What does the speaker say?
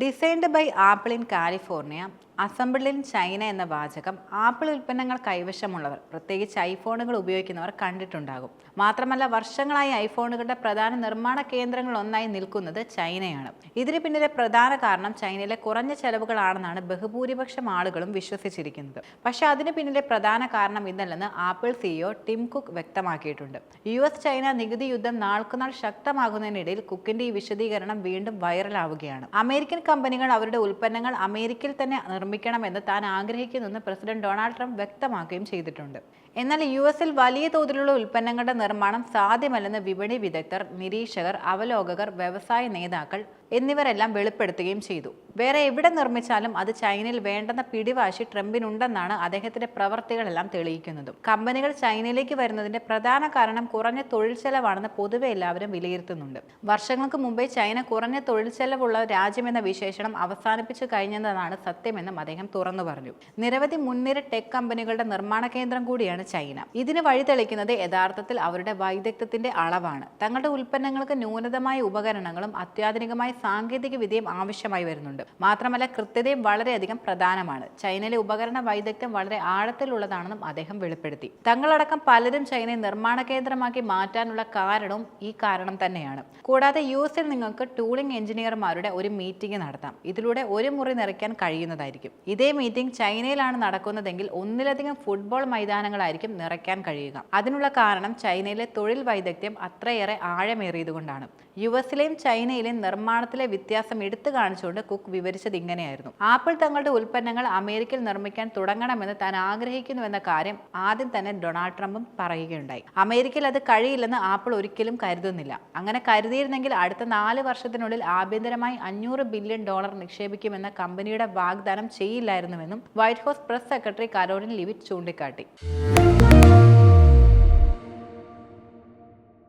Designed by Apple in California. In China എന്ന വാചകം apple ഉൽപ്പന്നങ്ങൾ കൈവശമുള്ളവർ പ്രത്യേകിച്ച് ഐഫോണുകൾ ഉപയോഗിക്കുന്നവർ കണ്ടിട്ടുണ്ടാകും. മാത്രമല്ല വർഷങ്ങളായി ഐഫോണുകളുടെ പ്രധാന നിർമ്മാണ കേന്ദ്രങ്ങൾ ഒന്നായി നിൽക്കുന്നത് ചൈനയാണ്. ഇതിന് പിന്നിലെ പ്രധാന കാരണം ചൈനയിലെ കുറഞ്ഞ ചെലവുകളാണെന്നാണ് ബഹുഭൂരിപക്ഷം ആളുകളും വിശ്വസിച്ചിരിക്കുന്നത്. പക്ഷേ അതിന് പിന്നിലെ പ്രധാന കാരണം ഇതല്ലെന്ന് ആപ്പിൾ സിഇഒ ടിം കുക്ക് വ്യക്തമാക്കിയിട്ടുണ്ട്. യു എസ് ചൈന നികുതി യുദ്ധം നാൾക്കുനാൾ ശക്തമാകുന്നതിനിടയിൽ കുക്കിന്റെ ഈ വിശദീകരണം വീണ്ടും വൈറലാവുകയാണ്. അമേരിക്കൻ കമ്പനികൾ അവരുടെ ഉൽപ്പന്നങ്ങൾ അമേരിക്കയിൽ തന്നെ നിർമ്മിക്കണമെന്ന് താൻ ആഗ്രഹിക്കുന്നെന്ന് പ്രസിഡന്റ് ഡൊണാൾഡ് ട്രംപ് വ്യക്തമാക്കുകയും ചെയ്തിട്ടുണ്ട്. എന്നാൽ യു എസിൽ വലിയ തോതിലുള്ള ഉൽപ്പന്നങ്ങളുടെ നിർമ്മാണം സാധ്യമല്ലെന്ന് വിപണി വിദഗ്ധർ നിരീക്ഷകർ അവലോകകർ വ്യവസായ നേതാക്കൾ എന്നിവരെല്ലാം വെളിപ്പെടുത്തുകയും ചെയ്തു. വേറെ എവിടെ നിർമ്മിച്ചാലും അത് ചൈനയിൽ വേണ്ടെന്ന പിടിവാശി ട്രംപിനുണ്ടെന്നാണ് അദ്ദേഹത്തിന്റെ പ്രവർത്തികളെല്ലാം തെളിയിക്കുന്നതും. കമ്പനികൾ ചൈനയിലേക്ക് വരുന്നതിന്റെ പ്രധാന കാരണം കുറഞ്ഞ തൊഴിൽ ചെലവാണെന്ന് പൊതുവെ എല്ലാവരും വിലയിരുത്തുന്നുണ്ട്. വർഷങ്ങൾക്ക് മുമ്പേ ചൈന കുറഞ്ഞ തൊഴിൽ ചെലവുള്ള രാജ്യമെന്ന വിശേഷണം അവസാനിപ്പിച്ചു കഴിഞ്ഞതാണ് സത്യമെന്നും അദ്ദേഹം തുറന്നു പറഞ്ഞു. നിരവധി മുൻനിര ടെക് കമ്പനികളുടെ നിർമ്മാണ കേന്ദ്രം കൂടിയാണ് ചൈന. ഇതിന് വഴിതെളിക്കുന്നത് യഥാർത്ഥത്തിൽ അവരുടെ വൈദഗ്ധ്യത്തിന്റെ അളവാണ്. തങ്ങളുടെ ഉൽപ്പന്നങ്ങൾക്ക് ന്യൂനതമായ ഉപകരണങ്ങളും അത്യാധുനികമായ സാങ്കേതിക വിദ്യയും ആവശ്യമായി വരുന്നുണ്ട്. മാത്രമല്ല കൃത്യതയും വളരെയധികം പ്രധാനമാണ്. ചൈനയിലെ ഉപകരണ വൈദഗ്ധ്യം വളരെ ആഴത്തിലുള്ളതാണെന്നും അദ്ദേഹം വെളിപ്പെടുത്തി. തങ്ങളടക്കം പലരും ചൈനയെ നിർമ്മാണ കേന്ദ്രമാക്കി മാറ്റാനുള്ള കാരണവും ഈ കാരണം തന്നെയാണ്. കൂടാതെ യു എസിൽ നിങ്ങൾക്ക് ടൂളിംഗ് എഞ്ചിനീയർമാരുടെ ഒരു മീറ്റിംഗ് നടത്താം. ഇതിലൂടെ ഒരു മുറി നിറയ്ക്കാൻ കഴിയുന്നതായിരിക്കും. ഇതേ മീറ്റിംഗ് ചൈനയിലാണ് നടക്കുന്നതെങ്കിൽ ഒന്നിലധികം ഫുട്ബോൾ മൈതാനങ്ങളായിരിക്കും നിറയ്ക്കാൻ കഴിയുക. അതിനുള്ള കാരണം ചൈനയിലെ തൊഴിൽ വൈദഗ്ധ്യം അത്രയേറെ ആഴമേറിയതുകൊണ്ടാണ്. യു എസിലെയും ചൈനയിലെയും നിർമ്മാണത്തിലെ വ്യത്യാസം എടുത്തു കാണിച്ചുകൊണ്ട് കുക്ക് വിവരിച്ചത് ഇങ്ങനെയായിരുന്നു. ആപ്പിൾ തങ്ങളുടെ ഉൽപ്പന്നങ്ങൾ അമേരിക്കയിൽ നിർമ്മിക്കാൻ തുടങ്ങണമെന്ന് താൻ ആഗ്രഹിക്കുന്നുവെന്ന കാര്യം ആദ്യം തന്നെ ഡൊണാൾഡ് ട്രംപും പറയുകയുണ്ടായി. അമേരിക്കയിൽ അത് കഴിയില്ലെന്ന് ആപ്പിൾ ഒരിക്കലും കരുതുന്നില്ല. അങ്ങനെ കരുതിയിരുന്നെങ്കിൽ അടുത്ത നാല് വർഷത്തിനുള്ളിൽ ആഭ്യന്തരമായി അഞ്ഞൂറ് ബില്യൺ ഡോളർ നിക്ഷേപിക്കുമെന്ന കമ്പനിയുടെ വാഗ്ദാനം ചെയ്യില്ലായിരുന്നുവെന്നും White House press secretary Karoline Leavitt ചൂണ്ടിക്കാട്ടി.